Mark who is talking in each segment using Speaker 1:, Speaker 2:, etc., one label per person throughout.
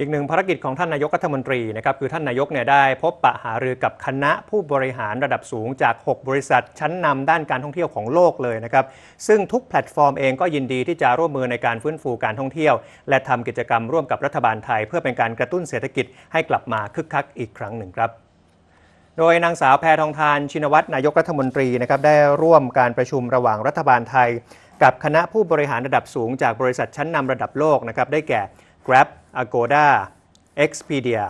Speaker 1: อีกหนึ่งภารกิจของท่านนายกรัฐมนตรีนะครับคือท่านนายกเนี่ยได้พบปะหารือกับคณะผู้บริหารระดับสูงจาก 6 บริษัทชั้นนำด้านการท่องเที่ยวของโลกเลยนะครับซึ่งทุกแพลตฟอร์มเองก็ยินดีที่จะร่วมมือในการฟื้นฟูการท่องเที่ยว และทำกิจกรรมร่วมกับรัฐบาลไทย เพื่อเป็นการกระตุ้นเศรษฐกิจให้กลับมาคึกคักอีกครั้งหนึ่งครับโดยนางสาวแพทองทานชินวัตรนายกรัฐมนตรีนะครับได้ร่วมการประชุมระหว่างรัฐบาลไทย กับคณะผู้บริหารระดับสูงจากบริษัทชั้นนำระดับโลกนะครับได้แก่ Grab Agoda Expedia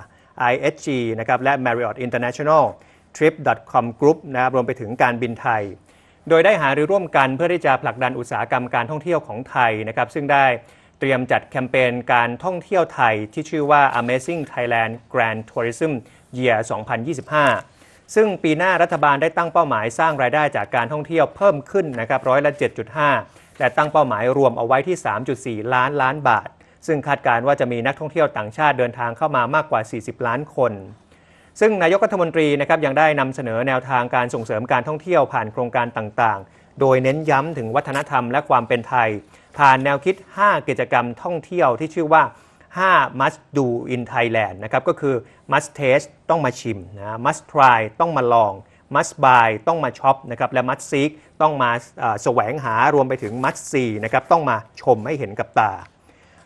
Speaker 1: IHG นะครับและ Marriott International Trip.com Group นะครับรวมไปถึงการบินไทย โดยได้หารือร่วมกันเพื่อที่จะผลักดันอุตสาหกรรมการท่องเที่ยวของไทยนะครับซึ่งได้เตรียมจัดแคมเปญการท่องเที่ยวไทยที่ชื่อว่า Amazing Thailand Grand Tourism Year 2025 ซึ่งปีหน้ารัฐบาลได้ตั้งเป้าหมายสร้างรายได้จากการท่องเที่ยวเพิ่มขึ้นนะครับร้อยละ 7.5และตั้งเป้าหมายรวมเอาไว้ที่ 3.4 ล้านล้านบาท ซึ่งคาดการณ์ว่าจะมีนักท่องเที่ยวต่างชาติเดินทางเข้ามามากกว่า 40 ล้านคน ซึ่งนายกรัฐมนตรีนะครับยังได้นำเสนอแนวทางการส่งเสริมการท่องเที่ยวผ่านโครงการต่างๆ โดยเน้นย้ำถึงวัฒนธรรมและความเป็นไทย ผ่านแนวคิด 5 กิจกรรมท่องเที่ยวที่ชื่อว่า 5 must do in Thailand นะครับก็คือ must taste ต้องมาชิมนะ must try ต้องมาลอง must buy ต้องมาช็อปนะครับและ must seek ต้องมาแสวงหารวมไปถึง must see นะครับต้องมาชมให้เห็นกับตา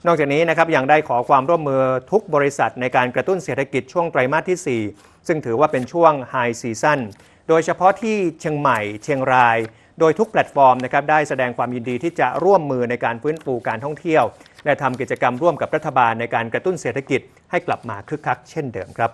Speaker 1: นอกจากนี้นะครับยังได้ขอความร่วมมือทุกบริษัทในการกระตุ้นเศรษฐกิจช่วงไตรมาสที่ 4 ซึ่งถือว่าเป็นช่วงไฮซีซั่นโดยเฉพาะที่เชียงใหม่ เชียงราย โดยทุกแพลตฟอร์มนะครับได้แสดงความยินดีที่จะร่วมมือในการฟื้นฟูการท่องเที่ยว และทำกิจกรรมร่วมกับรัฐบาลในการกระตุ้นเศรษฐกิจให้กลับมาคึกคักเช่นเดิมครับ